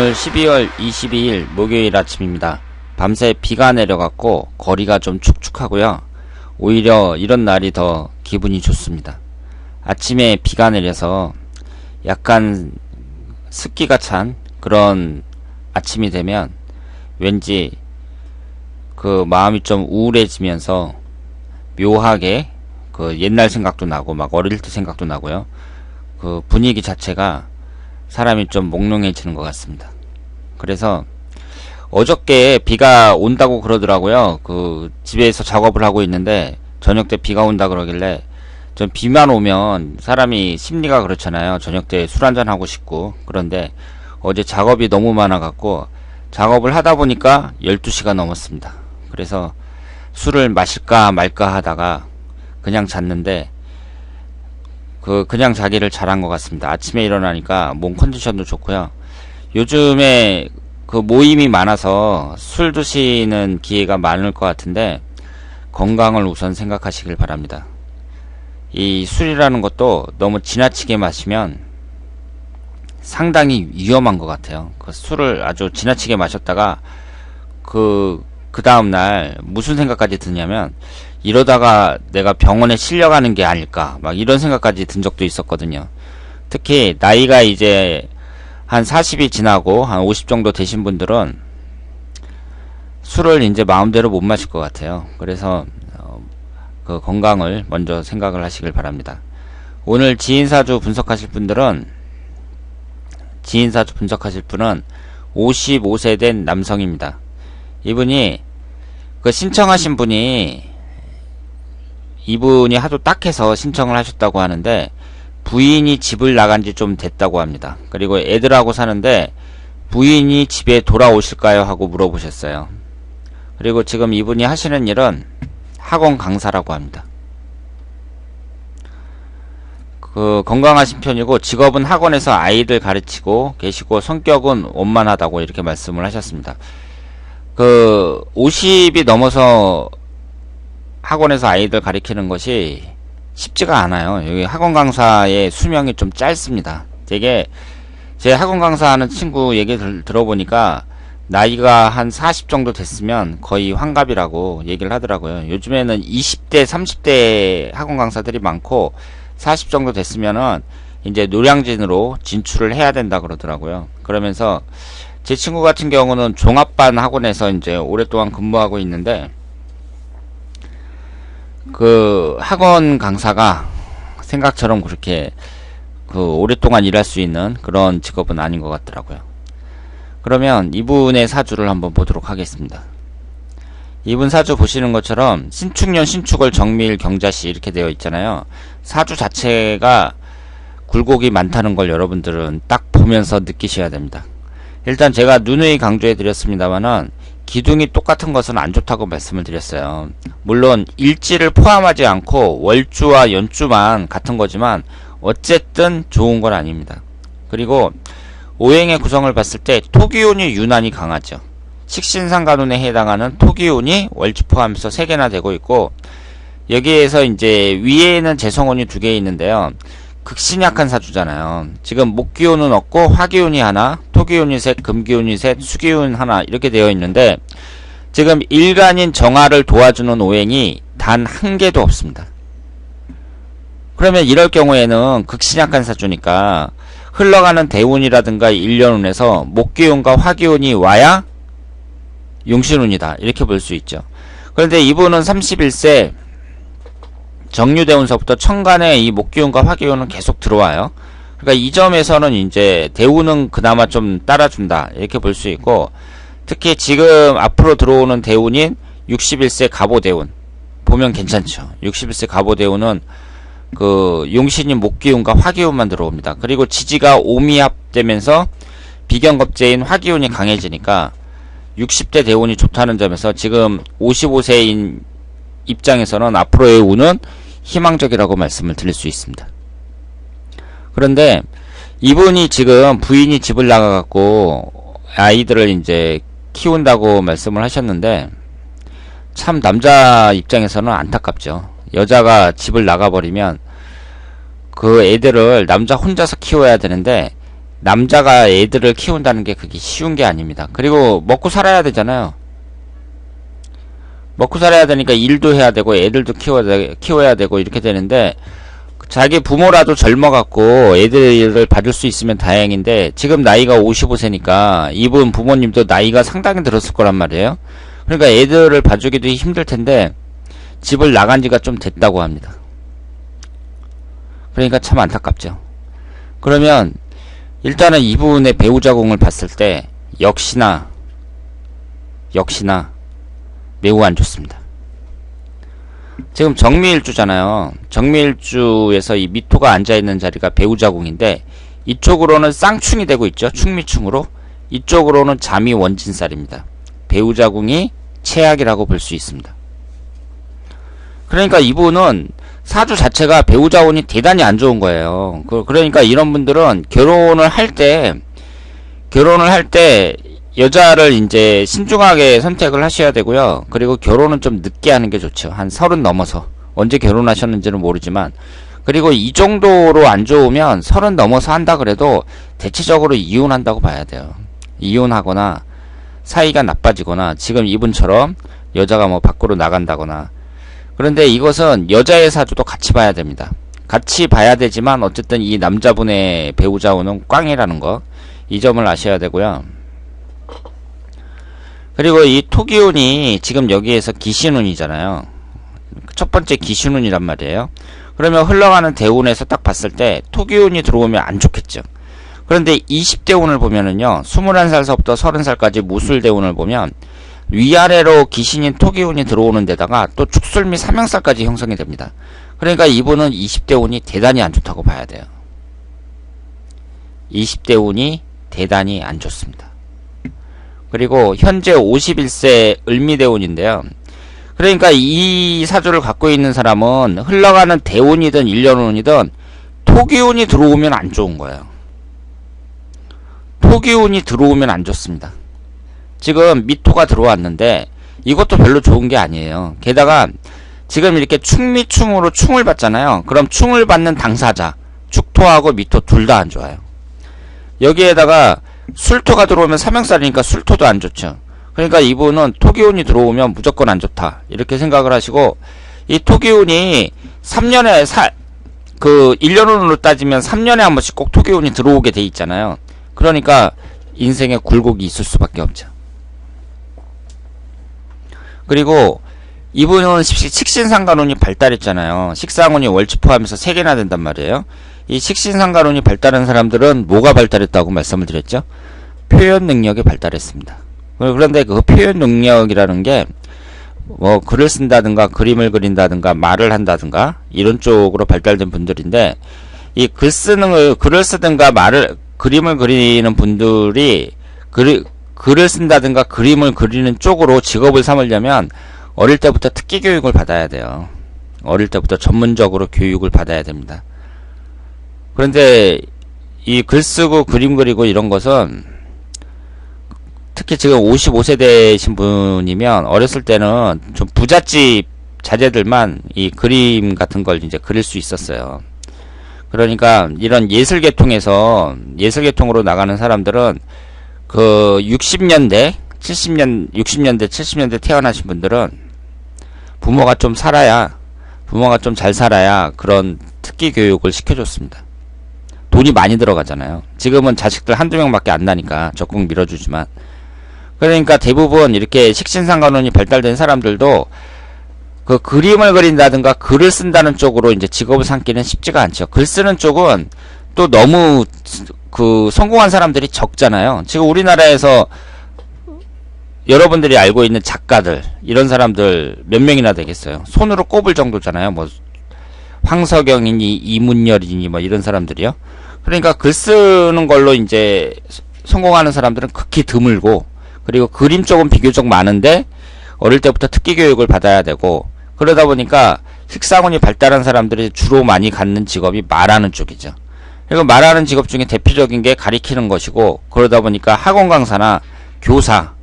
오늘 12월 22일 목요일 아침입니다. 밤새 비가 내려갔고 거리가 좀 축축하고요. 오히려 이런 날이 더 기분이 좋습니다. 아침에 비가 내려서 약간 습기가 찬 그런 아침이 되면 왠지 그 마음이 좀 우울해지면서 묘하게 그 옛날 생각도 나고 막 어릴 때 생각도 나고요. 그 분위기 자체가 사람이 좀 몽롱해지는 것 같습니다. 그래서 어저께 비가 온다고 그러더라고요. 그 집에서 작업을 하고 있는데 저녁 때 비가 온다 그러길래 전 비만 오면 사람이 심리가 그렇잖아요. 저녁 때 술 한잔 하고 싶고 그런데 어제 작업이 너무 많아 갖고 작업을 하다 보니까 12시가 넘었습니다. 그래서 술을 마실까 말까 하다가 그냥 잤는데 그 그냥 자기를 잘한 것 같습니다. 아침에 일어나니까 몸 컨디션도 좋고요. 요즘에 그 모임이 많아서 술 드시는 기회가 많을 것 같은데 건강을 우선 생각하시길 바랍니다. 이 술이라는 것도 너무 지나치게 마시면 상당히 위험한 것 같아요. 그 술을 아주 지나치게 마셨다가 그, 그 다음날 무슨 생각까지 드냐면 이러다가 내가 병원에 실려가는 게 아닐까 막 이런 생각까지 든 적도 있었거든요. 특히 나이가 이제 한 40이 지나고 한 50 정도 되신 분들은 술을 이제 마음대로 못 마실 것 같아요. 그래서 어, 그 건강을 먼저 생각을 하시길 바랍니다. 오늘 지인사주 분석하실 분들은 지인사주 분석하실 분은 55세 된 남성입니다. 이분이 그 신청하신 분이 이분이 하도 딱해서 신청을 하셨다고 하는데 부인이 집을 나간 지 좀 됐다고 합니다. 그리고 애들하고 사는데 부인이 집에 돌아오실까요? 하고 물어보셨어요. 그리고 지금 이분이 하시는 일은 학원 강사라고 합니다. 그 건강하신 편이고 직업은 학원에서 아이들 가르치고 계시고 성격은 원만하다고 이렇게 말씀을 하셨습니다. 그 50이 넘어서 학원에서 아이들 가르치는 것이 쉽지가 않아요. 여기 학원 강사의 수명이 좀 짧습니다. 되게 제 학원 강사하는 친구 얘기 들, 들어보니까 나이가 한 40 정도 됐으면 거의 환갑이라고 얘기를 하더라고요. 요즘에는 20대, 30대 학원 강사들이 많고 40 정도 됐으면은 이제 노량진으로 진출을 해야 된다 그러더라고요. 그러면서 제 친구 같은 경우는 종합반 학원에서 이제 오랫동안 근무하고 있는데 그 학원 강사가 생각처럼 그렇게 그 오랫동안 일할 수 있는 그런 직업은 아닌 것 같더라고요. 그러면 이분의 사주를 한번 보도록 하겠습니다. 이분 사주 보시는 것처럼 신축년 신축을 정밀 경자시 이렇게 되어 있잖아요. 사주 자체가 굴곡이 많다는 걸 여러분들은 딱 보면서 느끼셔야 됩니다. 일단 제가 누누이 강조해 드렸습니다만은 기둥이 똑같은 것은 안 좋다고 말씀을 드렸어요. 물론 일지를 포함하지 않고 월주와 연주만 같은 거지만 어쨌든 좋은 건 아닙니다. 그리고 오행의 구성을 봤을 때 토기운이 유난히 강하죠. 식신상 간운에 해당하는 토기운이 월주 포함해서 3개나 되고 있고 여기에서 이제 위에는 재성운이 2개 있는데요. 극신약한 사주잖아요. 지금 목기운은 없고 화기운이 하나, 토기운이 셋, 금기운이 셋, 수기운 하나 이렇게 되어 있는데 지금 일간인 정화를 도와주는 오행이 단 한 개도 없습니다. 그러면 이럴 경우에는 극신약한 사주니까 흘러가는 대운이라든가 일년운에서 목기운과 화기운이 와야 용신운이다 이렇게 볼 수 있죠. 그런데 이분은 31세 정유대 운서부터 천간에 이 목기운과 화기운은 계속 들어와요. 그러니까 이 점에서는 이제 대운은 그나마 좀 따라준다 이렇게 볼 수 있고 특히 지금 앞으로 들어오는 대운인 61세 갑오대운 보면 괜찮죠. 61세 갑오대운은 그 용신인 목기운과 화기운만 들어옵니다. 그리고 지지가 오미합되면서 비경겁제인 화기운이 강해지니까 60대 대운이 좋다는 점에서 지금 55세인 입장에서는 앞으로의 운은 희망적이라고 말씀을 드릴 수 있습니다. 그런데 이분이 지금 부인이 집을 나가갖고 아이들을 이제 키운다고 말씀을 하셨는데 참 남자 입장에서는 안타깝죠. 여자가 집을 나가버리면 그 애들을 남자 혼자서 키워야 되는데 남자가 애들을 키운다는 게 그게 쉬운 게 아닙니다. 그리고 먹고 살아야 되잖아요. 먹고 살아야 되니까 일도 해야 되고 애들도 키워야, 되, 키워야 되고 이렇게 되는데 자기 부모라도 젊어갖고 애들을 받을 수 있으면 다행인데 지금 나이가 55세니까 이분 부모님도 나이가 상당히 들었을 거란 말이에요. 그러니까 애들을 봐주기도 힘들 텐데 집을 나간 지가 좀 됐다고 합니다. 그러니까 참 안타깝죠. 그러면 일단은 이분의 배우자공을 봤을 때 역시나 역시나 매우 안 좋습니다. 지금 정미일주잖아요. 정미일주에서 이 미토가 앉아있는 자리가 배우자공인데 이쪽으로는 쌍충이 되고 있죠. 충미충으로 이쪽으로는 잠이 원진살입니다. 배우자궁이 최악이라고 볼 수 있습니다. 그러니까 이분은 사주 자체가 배우자운이 대단히 안 좋은 거예요. 그, 그러니까 이런 분들은 결혼을 할 때, 결혼을 할 때, 여자를 이제 신중하게 선택을 하셔야 되고요. 그리고 결혼은 좀 늦게 하는 게 좋죠. 한 서른 넘어서. 언제 결혼하셨는지는 모르지만. 그리고 이 정도로 안 좋으면 서른 넘어서 한다 그래도 대체적으로 이혼한다고 봐야 돼요. 이혼하거나 사이가 나빠지거나 지금 이분처럼 여자가 뭐 밖으로 나간다거나 그런데 이것은 여자의 사주도 같이 봐야 됩니다. 같이 봐야 되지만 어쨌든 이 남자분의 배우자운은 꽝이라는 거 이 점을 아셔야 되고요. 그리고 이 토기운이 지금 여기에서 기신운이잖아요. 첫 번째 기신운이란 말이에요. 그러면 흘러가는 대운에서 딱 봤을 때 토기운이 들어오면 안 좋겠죠. 그런데 20대 운을 보면은요. 21살서부터 30살까지 무술대운을 보면 위아래로 기신인 토기운이 들어오는 데다가 또 축술 및 삼형살까지 형성이 됩니다. 그러니까 이분은 20대 운이 대단히 안 좋다고 봐야 돼요. 20대 운이 대단히 안 좋습니다. 그리고 현재 51세 을미대운인데요. 그러니까 이 사주를 갖고 있는 사람은 흘러가는 대운이든 일년운이든 토기운이 들어오면 안 좋은 거예요. 토기운이 들어오면 안 좋습니다. 지금 미토가 들어왔는데 이것도 별로 좋은 게 아니에요. 게다가 지금 이렇게 충미충으로 충을 받잖아요. 그럼 충을 받는 당사자 축토하고 미토 둘 다 안 좋아요. 여기에다가 술토가 들어오면 삼형살이니까 술토도 안 좋죠. 그러니까 이분은 토기운이 들어오면 무조건 안 좋다. 이렇게 생각을 하시고 이 토기운이 3년에 사, 그 1년운으로 따지면 3년에 한 번씩 꼭 토기운이 들어오게 돼 있잖아요. 그러니까 인생에 굴곡이 있을 수밖에 없죠. 그리고 이분은 식신상간운이 발달했잖아요. 식상운이 월치 포함해서 3개나 된단 말이에요. 이 식신상간운이 발달한 사람들은 뭐가 발달했다고 말씀을 드렸죠? 표현 능력이 발달했습니다. 그런데 그 표현 능력이라는 게 뭐 글을 쓴다든가 그림을 그린다든가 말을 한다든가 이런 쪽으로 발달된 분들인데 이 글 쓰는 걸 글을 쓰든가 말을 그림을 그리는 분들이 글, 글을 쓴다든가 그림을 그리는 쪽으로 직업을 삼으려면 어릴 때부터 특기 교육을 받아야 돼요. 어릴 때부터 전문적으로 교육을 받아야 됩니다. 그런데 이 글 쓰고 그림 그리고 이런 것은 특히 지금 55세대신 분이면 어렸을 때는 좀 부잣집 자제들만 이 그림 같은 걸 이제 그릴 수 있었어요. 그러니까 이런 예술 계통에서 예술 계통으로 나가는 사람들은 그 60년대, 70년, 60년대, 70년대 태어나신 분들은 부모가 좀 살아야 부모가 좀 잘 살아야 그런 특기 교육을 시켜줬습니다. 돈이 많이 들어가잖아요. 지금은 자식들 한두 명밖에 안 나니까 적극 밀어주지만 그러니까 대부분 이렇게 식신상간운이 발달된 사람들도 그 그림을 그린다든가 글을 쓴다는 쪽으로 이제 직업을 삼기는 쉽지가 않죠. 글 쓰는 쪽은 또 너무 그 성공한 사람들이 적잖아요. 지금 우리나라에서 여러분들이 알고 있는 작가들 이런 사람들 몇 명이나 되겠어요. 손으로 꼽을 정도잖아요. 뭐 황석영이니 이문열이니 뭐 이런 사람들이요. 그러니까 글 쓰는 걸로 이제 성공하는 사람들은 극히 드물고 그리고 그림 쪽은 비교적 많은데 어릴 때부터 특기 교육을 받아야 되고 그러다 보니까 식상운이 발달한 사람들이 주로 많이 갖는 직업이 말하는 쪽이죠. 그리고 말하는 직업 중에 대표적인 게 가리키는 것이고 그러다 보니까 학원 강사나 교사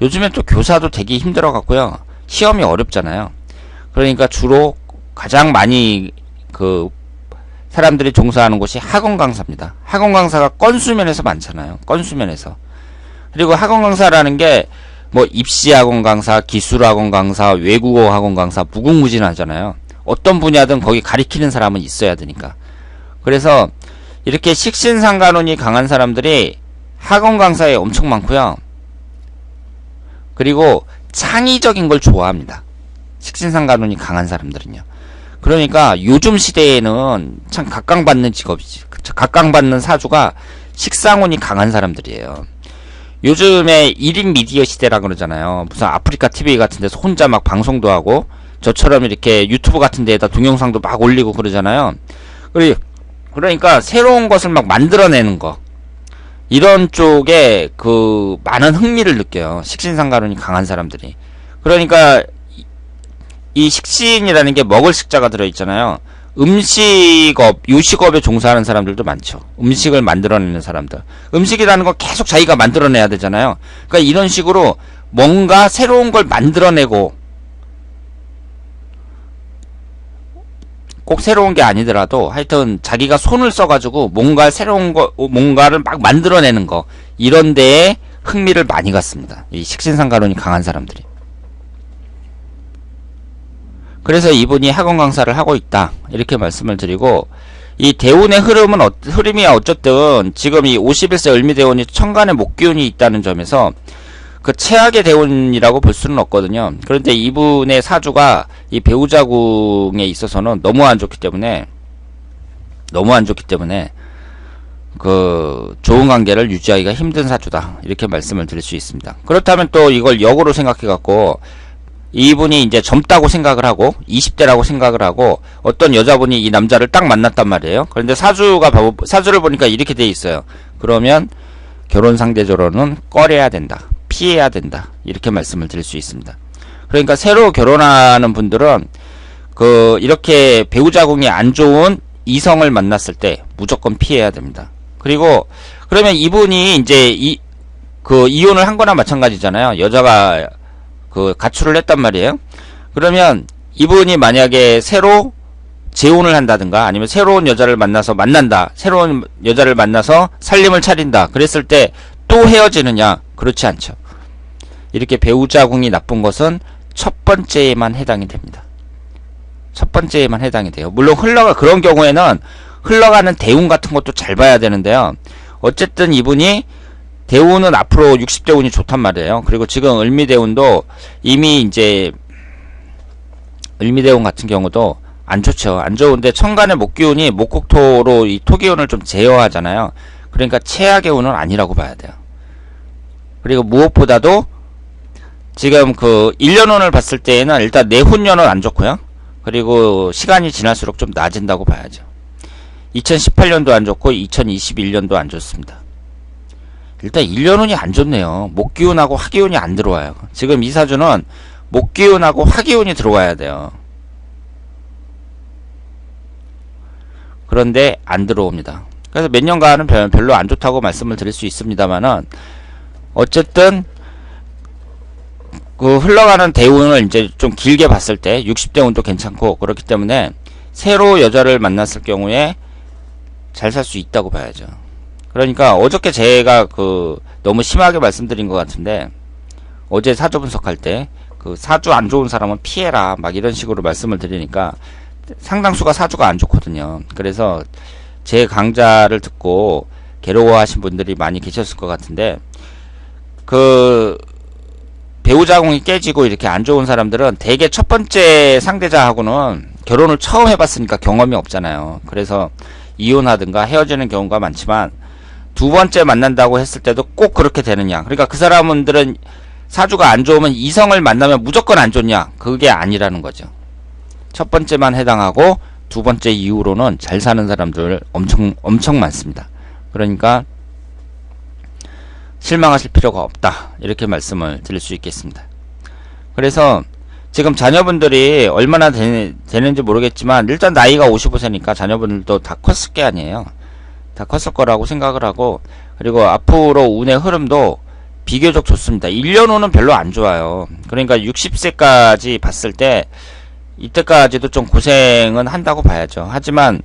요즘엔 또 교사도 되게 힘들어 갖고요. 시험이 어렵잖아요. 그러니까 주로 가장 많이 그 사람들이 종사하는 곳이 학원 강사입니다. 학원 강사가 건수면에서 많잖아요. 건수면에서. 그리고 학원 강사라는 게 뭐 입시 학원 강사, 기술 학원 강사, 외국어 학원 강사 무궁무진하잖아요. 어떤 분야든 거기 가리키는 사람은 있어야 되니까. 그래서 이렇게 식신상간론이 강한 사람들이 학원 강사에 엄청 많고요. 그리고 창의적인 걸 좋아합니다. 식신상간론이 강한 사람들은요. 그러니까 요즘 시대에는 참 각광받는 직업이지. 각광받는 사주가 식상운이 강한 사람들이에요. 요즘에 1인 미디어 시대라 그러잖아요. 무슨 아프리카 TV 같은 데서 혼자 막 방송도 하고 저처럼 이렇게 유튜브 같은 데에다 동영상도 막 올리고 그러잖아요. 그러니까 새로운 것을 막 만들어내는 거. 이런 쪽에 그 많은 흥미를 느껴요. 식신상가론이 강한 사람들이. 그러니까 이- 이 식신이라는 게 먹을 식자가 들어있잖아요. 음식업, 요식업에 종사하는 사람들도 많죠. 음식을 만들어내는 사람들. 음식이라는 건 계속 자기가 만들어내야 되잖아요. 그러니까 이런 식으로 뭔가 새로운 걸 만들어내고 꼭 새로운 게 아니더라도 하여튼 자기가 손을 써가지고 뭔가 새로운 거, 뭔가를 막 만들어내는 거 이런 데에 흥미를 많이 갖습니다. 이 식신상가론이 강한 사람들이. 그래서 이분이 학원 강사를 하고 있다 이렇게 말씀을 드리고 이 대운의 흐름은 어, 흐름이 어쨌든 지금 이 51세 을미대운이 천간에 목기운이 있다는 점에서 그 최악의 대운이라고 볼 수는 없거든요. 그런데 이분의 사주가 이 배우자궁에 있어서는 너무 안 좋기 때문에 너무 안 좋기 때문에 그 좋은 관계를 유지하기가 힘든 사주다 이렇게 말씀을 드릴 수 있습니다. 그렇다면 또 이걸 역으로 생각해 갖고 이분이 이제 젊다고 생각을 하고 20대라고 생각을 하고 어떤 여자분이 이 남자를 딱 만났단 말이에요. 그런데 사주가 봐- 사주를 보니까 이렇게 돼 있어요. 그러면 결혼 상대적으로는 꺼려야 된다. 피해야 된다. 이렇게 말씀을 드릴 수 있습니다. 그러니까 새로 결혼하는 분들은 그 이렇게 배우자 궁이 안 좋은 이성을 만났을 때 무조건 피해야 됩니다. 그리고 그러면 이분이 이제 이 그 이혼을 한 거나 마찬가지잖아요. 여자가 그 가출을 했단 말이에요. 그러면 이분이 만약에 새로 재혼을 한다든가 아니면 새로운 여자를 만나서 만난다. 새로운 여자를 만나서 살림을 차린다. 그랬을 때 또 헤어지느냐? 그렇지 않죠. 이렇게 배우자 궁이 나쁜 것은 첫 번째에만 해당이 됩니다. 첫 번째에만 해당이 돼요. 물론 흘러가 그런 경우에는 흘러가는 대운 같은 것도 잘 봐야 되는데요. 어쨌든 이분이 대운은 앞으로 60대 운이 좋단 말이에요. 그리고 지금 을미대운도 이미 이제 을미대운 같은 경우도 안 좋죠. 안 좋은데 천간의 목기운이 목국토로 이 토기운을 좀 제어하잖아요. 그러니까 최악의 운은 아니라고 봐야 돼요. 그리고 무엇보다도 지금 그 1년운을 봤을 때에는 일단 내훈년은 안 좋고요. 그리고 시간이 지날수록 좀 낮은다고 봐야죠. 2018년도 안 좋고 2021년도 안 좋습니다. 일단 1년운이 안 좋네요. 목기운하고 화기운이 안 들어와요. 지금 이 사주는 목기운하고 화기운이 들어와야 돼요. 그런데 안 들어옵니다. 그래서 몇 년간은 별- 별로 안 좋다고 말씀을 드릴 수 있습니다만은 어쨌든 그 흘러가는 대운을 이제 좀 길게 봤을 때 60대 운도 괜찮고 그렇기 때문에 새로 여자를 만났을 경우에 잘 살 수 있다고 봐야죠. 그러니까 어저께 제가 그 너무 심하게 말씀드린 것 같은데 어제 사주 분석할 때 그 사주 안 좋은 사람은 피해라 막 이런 식으로 말씀을 드리니까 상당수가 사주가 안 좋거든요. 그래서 제 강좌를 듣고 괴로워하신 분들이 많이 계셨을 것 같은데 그 배우자궁이 깨지고 이렇게 안 좋은 사람들은 대개 첫 번째 상대자하고는 결혼을 처음 해봤으니까 경험이 없잖아요. 그래서 이혼하든가 헤어지는 경우가 많지만 두 번째 만난다고 했을 때도 꼭 그렇게 되느냐. 그러니까 그 사람들은 사주가 안 좋으면 이성을 만나면 무조건 안 좋냐. 그게 아니라는 거죠. 첫 번째만 해당하고 두 번째 이후로는 잘 사는 사람들 엄청 엄청 많습니다. 그러니까 실망하실 필요가 없다. 이렇게 말씀을 드릴 수 있겠습니다. 그래서 지금 자녀분들이 얼마나 되, 되는지 모르겠지만 일단 나이가 55세니까 자녀분들도 다 컸을 게 아니에요. 다 컸을 거라고 생각을 하고 그리고 앞으로 운의 흐름도 비교적 좋습니다. 1년 후는 별로 안 좋아요. 그러니까 60세까지 봤을 때 이때까지도 좀 고생은 한다고 봐야죠. 하지만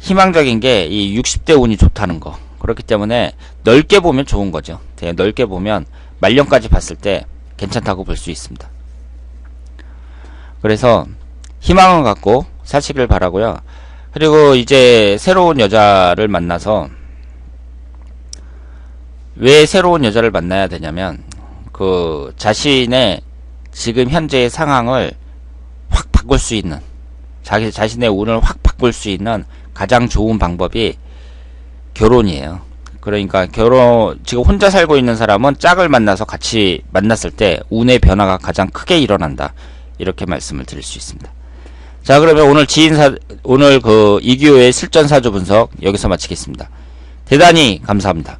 희망적인 게 이 60대 운이 좋다는 거. 그렇기 때문에 넓게 보면 좋은 거죠. 되게 넓게 보면 말년까지 봤을 때 괜찮다고 볼 수 있습니다. 그래서 희망을 갖고 사시길 바라고요. 그리고 이제 새로운 여자를 만나서 왜 새로운 여자를 만나야 되냐면 그 자신의 지금 현재의 상황을 확 바꿀 수 있는 자기 자신의 운을 확 바꿀 수 있는 가장 좋은 방법이 결혼이에요. 그러니까 결혼 지금 혼자 살고 있는 사람은 짝을 만나서 같이 만났을 때 운의 변화가 가장 크게 일어난다. 이렇게 말씀을 드릴 수 있습니다. 자, 그러면 오늘 지인사 오늘 그 이규호의 실전 사주 분석 여기서 마치겠습니다. 대단히 감사합니다.